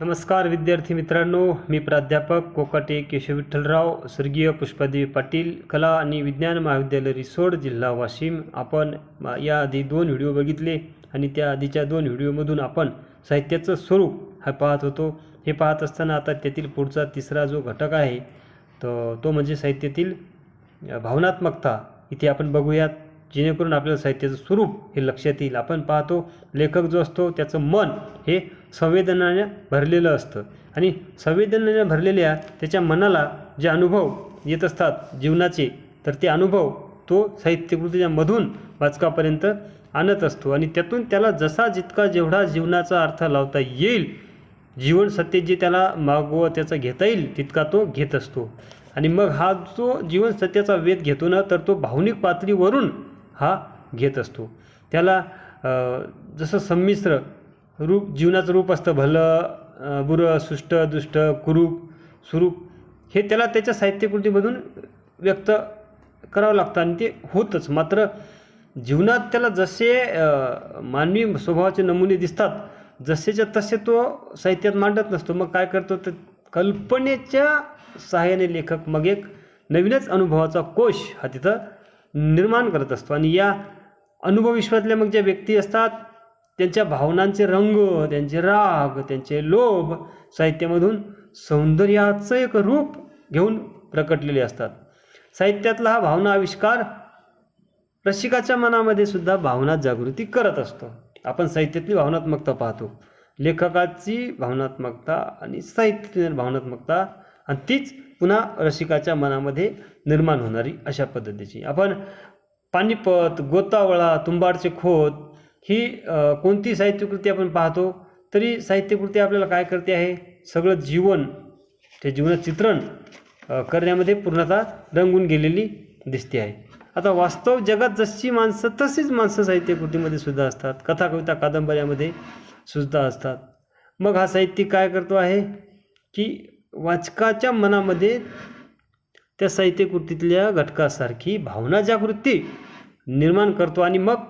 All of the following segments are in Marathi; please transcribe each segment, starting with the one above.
नमस्कार विद्यार्थी मित्रांनो मी प्राध्यापक कोकाटे केशव विठ्ठलराव स्वर्गीय पुष्पादेवी पाटील कला आणि विज्ञान महाविद्यालय रिसोड जिल्हा वाशिम. आपण या याआधी दोन व्हिडिओ बघितले आणि त्या आधीच्या दोन व्हिडिओमधून आपण साहित्याचं स्वरूप हा पाहत होतो. हे पाहत असताना आता त्यातील पुढचा तिसरा जो घटक आहे तो तो म्हणजे साहित्यातील भावनात्मकता. इथे आपण बघूयात. जेणेकरून आपल्याला साहित्याचं स्वरूप हे लक्षात येईल. आपण पाहतो लेखक जो असतो त्याचं मन हे संवेदनाने भरलेलं असतं. आणि संवेदनाने भरलेल्या त्याच्या मनाला जे अनुभव येत असतात जीवनाचे तर ते अनुभव तो साहित्यकृतीच्या मधून वाचकापर्यंत आणत असतो. आणि त्यातून त्याला जसा जितका जेवढा जीवनाचा अर्थ लावता येईल जीवन सत्य जे त्याला मागोवा त्याचा घेता येईल तितका तो घेत असतो. आणि मग हा जो जीवन सत्याचा वेध घेतो ना तर तो भावनिक पातळीवरून हा घेत असतो. त्याला जसं संमिश्र रूप जीवनाचं रूप असतं भलं बुरं सुष्ट दुष्ट कुरूप सुरूप हे त्याला त्याच्या साहित्यकृतीमधून व्यक्त करावं लागतं आणि ते होतच. मात्र जीवनात त्याला जसे मानवी स्वभावाचे नमुने दिसतात जसेच्या तसे तो साहित्यात मांडत नसतो. मग काय करतो तर कल्पनेच्या सहाय्याने लेखक मग एक नवीनच अनुभवाचा कोश हा तिथं निर्माण करत असतो. आणि या अनुभवविश्वातल्या मग ज्या व्यक्ती असतात त्यांच्या भावनांचे रंग त्यांचे राग त्यांचे लोभ साहित्यामधून सौंदर्याचं एक रूप घेऊन प्रकटलेले असतात. साहित्यातला हा भावना आविष्कार रसिकाच्या मनामध्ये सुद्धा भावना जागृती करत असतो. आपण साहित्यातली भावनात्मकता पाहतो. लेखकाची भावनात्मकता आणि साहित्यातील भावनात्मकता आणि तीच पुन्हा रसिकाच्या मनामध्ये निर्माण होणारी अशा पद्धतीची. आपण पानिपत गोतावळा तुंबाडचे खोत ही कोणती साहित्यकृती आपण पाहतो? तरी साहित्यकृती आपल्याला काय करते आहे? सगळं जीवन ते जीवनात चित्रण करण्यामध्ये पूर्णतः रंगून गेलेली दिसते आहे. आता वास्तव जगात जशी माणसं तशीच माणसं साहित्यकृतीमध्ये सुद्धा असतात. कथा कविता कादंबऱ्यामध्ये सुद्धा असतात. मग हा साहित्यिक काय करतो आहे? की वाचकाच्या मनामध्ये त्या साहित्यकृतीतल्या घटकासारखी भावना जागृती निर्माण करतो आणि मग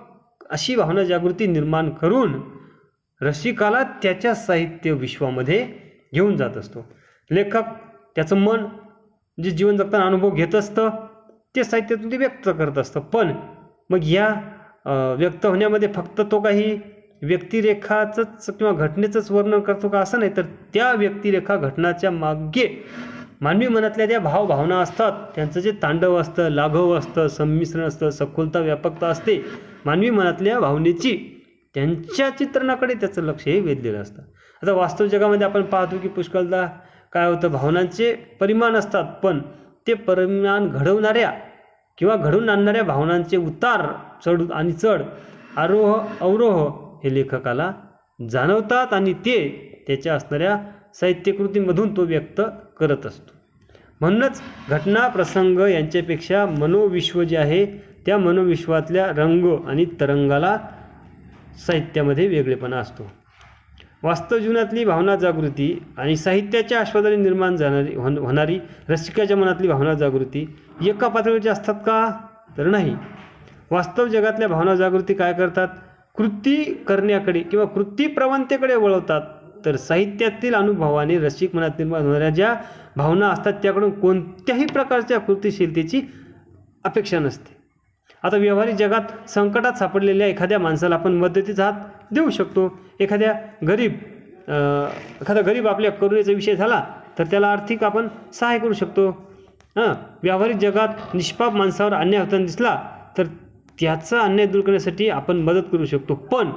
अशी भावना जागृती निर्माण करून रसिकाला त्याच्या साहित्य विश्वामध्ये घेऊन जात असतो. लेखक त्याचं मन जे जीवन जगताना अनुभव घेत असतं ते साहित्यातून ते व्यक्त करत असतं. पण मग या व्यक्त होण्यामध्ये फक्त तो काही व्यक्तिरेखाचंच किंवा घटनेचंच वर्णन करतो का असं नाही तर त्या व्यक्तिरेखा घटनाच्या मागे मानवी मनातल्या ज्या भावभावना असतात त्यांचं जे तांडव असतं लाघव असतं संमिश्रण असतं सखोलता व्यापकता असते मानवी मनातल्या भावनेची त्यांच्या चित्रणाकडे त्याचं लक्ष हे वेधलेलं असतं. आता वास्तव जगामध्ये आपण पाहतो की पुष्कळदा काय होतं भावनांचे परिमाण असतात पण ते परिमाण घडवणाऱ्या किंवा घडवून आणणाऱ्या भावनांचे उतार चढ आणि चढ आरोह अवरोह हे लेखकाला जाणवतात आणि ते त्याच्या असणाऱ्या साहित्यकृतीमधून तो व्यक्त करत असतो. म्हणूनच घटना प्रसंग यांच्यापेक्षा मनोविश्व जे आहे त्या मनोविश्वातल्या रंग आणि तरंगाला साहित्यामध्ये वेगळेपणा असतो. वास्तव जीवनातली भावना जागृती आणि साहित्याच्या आस्वादाने निर्माण जाणारी होण होणारी रसिकाच्या मनातली भावना जागृती एका पातळीवरची असतात का? तर नाही. वास्तव जगातल्या भावना जागृती काय करतात? कृती करण्याकडे किंवा कृतीप्रवणतेकडे वळवतात तर साहित्यातील अनुभवाने रसिक मनात निर्माण होणाऱ्या ज्या भावना असतात त्याकडून कोणत्याही प्रकारच्या कृतीशीलतेची अपेक्षा नसते. आता व्यावहारिक जगात संकटात सापडलेल्या एखाद्या माणसाला आपण मदतीचा हात देऊ शकतो. एखाद्या गरीब एखादा गरीब आपल्या करुणेचा विषय झाला तर त्याला आर्थिक आपण सहाय्य करू शकतो. हां व्यावहारिक जगात निष्पाप माणसावर अन्याय होताना दिसला तर त्याचा अन्याय दूर करण्यासाठी आपण मदत करू शकतो. पण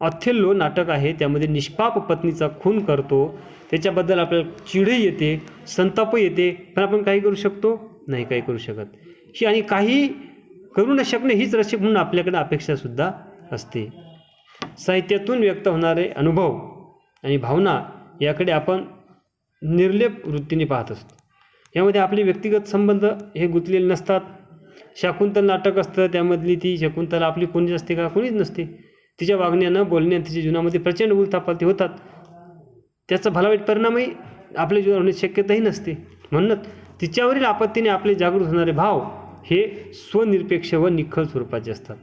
ऑथेल्लो नाटक आहे त्यामध्ये निष्पाप पत्नीचा खून करतो. त्याच्याबद्दल आपल्याला चिडही येते संताप येते पण आपण काही करू शकतो? नाही काही करू शकत. ही आणि काही करू न शकणे हीच रसिक म्हणून आपल्याकडे अपेक्षासुद्धा असते. साहित्यातून व्यक्त होणारे अनुभव आणि भावना याकडे आपण निर्लेप वृत्तीने पाहत असतो. यामध्ये आपले व्यक्तिगत संबंध हे गुंतलेले नसतात. शाकुंतल नाटक असतं त्यामधली ती शकुंतला आपली कोणीच असते का? कोणीच नसते. तिच्या वागण्यानं बोलण्यात तिच्या जीवनामध्ये प्रचंड उलथापालती होतात. त्याचा भलावाईट परिणामही आपल्या जीवनात होण्याची शक्यताही नसते. म्हणूनच तिच्यावरील आपत्तीने आपले जागृत होणारे भाव हे स्वनिरपेक्ष व निखळ स्वरूपाचे असतात.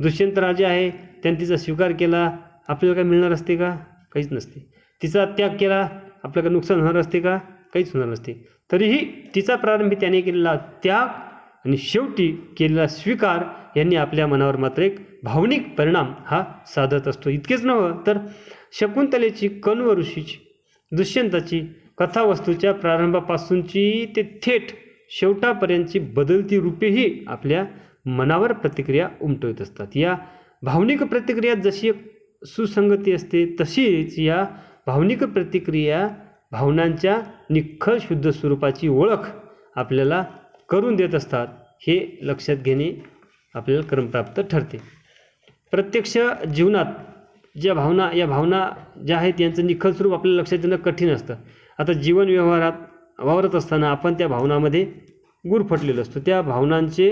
दुष्यंत राजे आहे त्यांनी तिचा स्वीकार केला. आपल्याला काय मिळणार असते का? काहीच नसते. तिचा त्याग केला. आपल्याला नुकसान होणार असते का? काहीच होणार नसते. तरीही तिचा प्रारंभ त्याने केलेला त्याग आणि शेवटी केलेला स्वीकार यांनी आपल्या मनावर मात्र एक भावनिक परिणाम हा साधत असतो. इतकेच नव्हं तर शकुंतलेची कण्व ऋषीची दुष्यंताची कथावस्तूच्या प्रारंभापासूनची ते थेट शेवटापर्यंतची बदलती रूपेही आपल्या मनावर प्रतिक्रिया उमटवत असतात. या भावनिक प्रतिक्रिया जशी एक सुसंगती असते तशीच या भावनिक प्रतिक्रिया भावनांच्या निखळ शुद्ध स्वरूपाची ओळख आपल्याला करून देत असतात. हे लक्षात घेणे आपल्याला क्रमप्राप्त ठरते. प्रत्यक्ष जीवनात ज्या भावना या भावना ज्या आहेत यांचं निखळ स्वरूप आपल्याला लक्षात येणं कठीण असतं. आता जीवन व्यवहारात वावरत असताना आपण त्या भावनामध्ये गुरफटलेलो असतो. त्या भावनांचे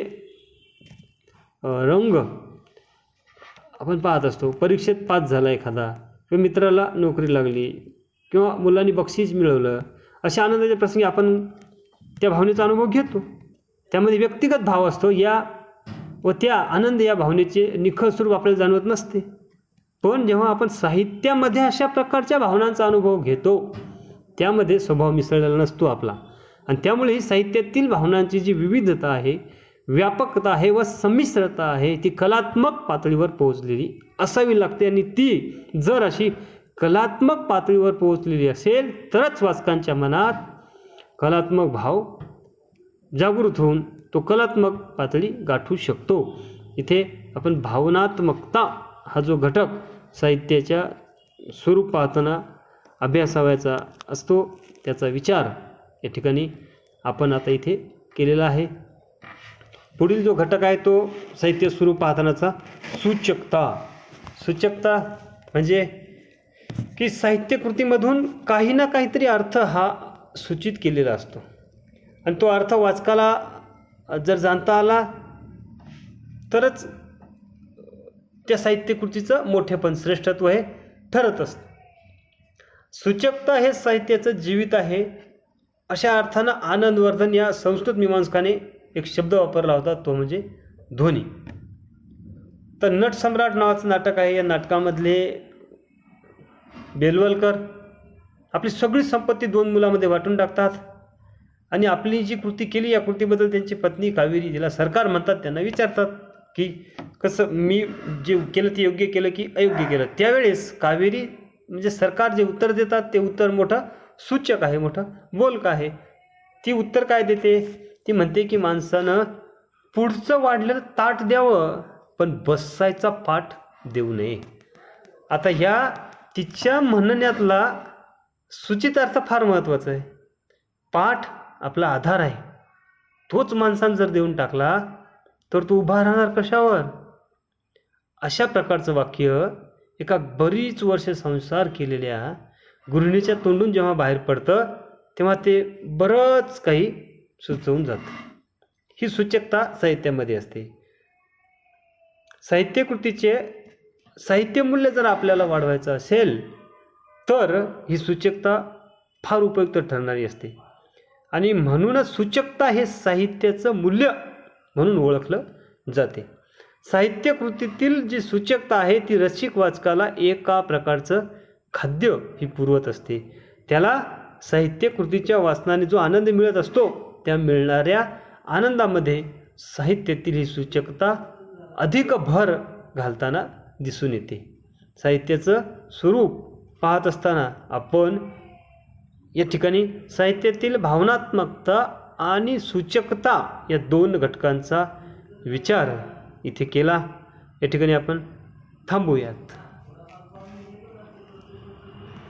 रंग आपण पाहत असतो. परीक्षेत पास झाला एखादा किंवा मित्राला नोकरी लागली किंवा मुलांनी बक्षीस मिळवलं अशा आनंदाच्या प्रसंगी आपण त्या भावनेचा अनुभव घेतो. त्यामध्ये व्यक्तिगत भाव असतो. या व त्या आनंद या भावनेचे निखळ स्वरूप आपल्याला जाणवत नसते. पण जेव्हा आपण साहित्यामध्ये अशा प्रकारच्या भावनांचा अनुभव घेतो त्यामध्ये स्वभाव मिसळलेला नसतो आपला. आणि त्यामुळे ही साहित्यातील भावनांची जी विविधता आहे व्यापकता आहे व संमिश्रता आहे ती कलात्मक पातळीवर पोहोचलेली असावी लागते. आणि ती जर अशी कलात्मक पातळीवर पोहोचलेली असेल तरच वाचकांच्या मनात कलात्मक भाव जागृत होऊन तो कलात्मक पातळी गाठू शकतो. इथे आपण भावनात्मकता हा जो घटक साहित्याच्या स्वरूप पाहताना अभ्यासावायचा असतो त्याचा विचार या ठिकाणी आपण आता इथे केलेला आहे. पुढील जो घटक आहे तो साहित्य स्वरूप पाहतानाचा सूचकता. सूचकता म्हणजे की साहित्यकृतीमधून काही ना काहीतरी अर्थ हा सूचित केलेला असतो. आणि तो अर्थ वाचकाला जर जाणता आला तरच त्या साहित्यकृतीचं मोठेपण श्रेष्ठत्व हे ठरत असतं. सूचकता हे साहित्याचं जीवित आहे अशा अर्थानं आनंदवर्धन या संस्कृत मीमांसकाने एक शब्द वापरला होता तो म्हणजे ध्वनी. तर नटसम्राट नावाचं नाटक आहे या नाटकामधले बेलवलकर आपली सगळी संपत्ती दोन मुलामध्ये वाटून टाकतात. आणि आपली जी कृती केली या कृतीबद्दल त्यांची पत्नी कावेरी जिला सरकार म्हणतात त्यांना विचारतात की कसं मी जे केलं ते योग्य केलं की अयोग्य केलं. त्यावेळेस कावेरी म्हणजे सरकार जे उत्तर देतात ते उत्तर मोठं सूचक आहे मोठं बोलक आहे. ती उत्तर काय देते? ती म्हणते की माणसानं पुढचं वाढलेलं ताट द्यावं पण बसायचा पाठ देऊ नये. आता ह्या तिच्या म्हणण्यातला सूचितार्थ फार महत्त्वाचा आहे. पाठ आपला आधार आहे. तोच माणसानं जर देऊन टाकला तर तो उभा राहणार कशावर? अशा प्रकारचं वाक्य एका बरीच वर्ष संसार केलेल्या गृहिणीच्या तोंडून जेव्हा बाहेर पडतं तेव्हा ते बरंच काही सुचवून जातं. ही सूचकता साहित्यामध्ये असते. साहित्यकृतीचे साहित्यमूल्य जर आपल्याला वाढवायचं असेल तर ही सूचकता फार उपयुक्त ठरणारी असते. आणि म्हणूनच सूचकता हे साहित्याचं मूल्य म्हणून ओळखलं जाते. साहित्यकृतीतील जी सूचकता आहे ती रसिक वाचकाला एका प्रकारचं खाद्य ही पुरवत असते. त्याला साहित्यकृतीच्या वाचनाने जो आनंद मिळत असतो त्या मिळणाऱ्या आनंदामध्ये साहित्यातील ही सूचकता अधिक भर घालताना दिसून येते. साहित्याचं स्वरूप पाहत असताना आपण या ठिकाणी साहित्यातील भावनात्मकता आणि सूचकता या दोन घटकांचा विचार इथे केला. या ठिकाणी आपण थांबूयात.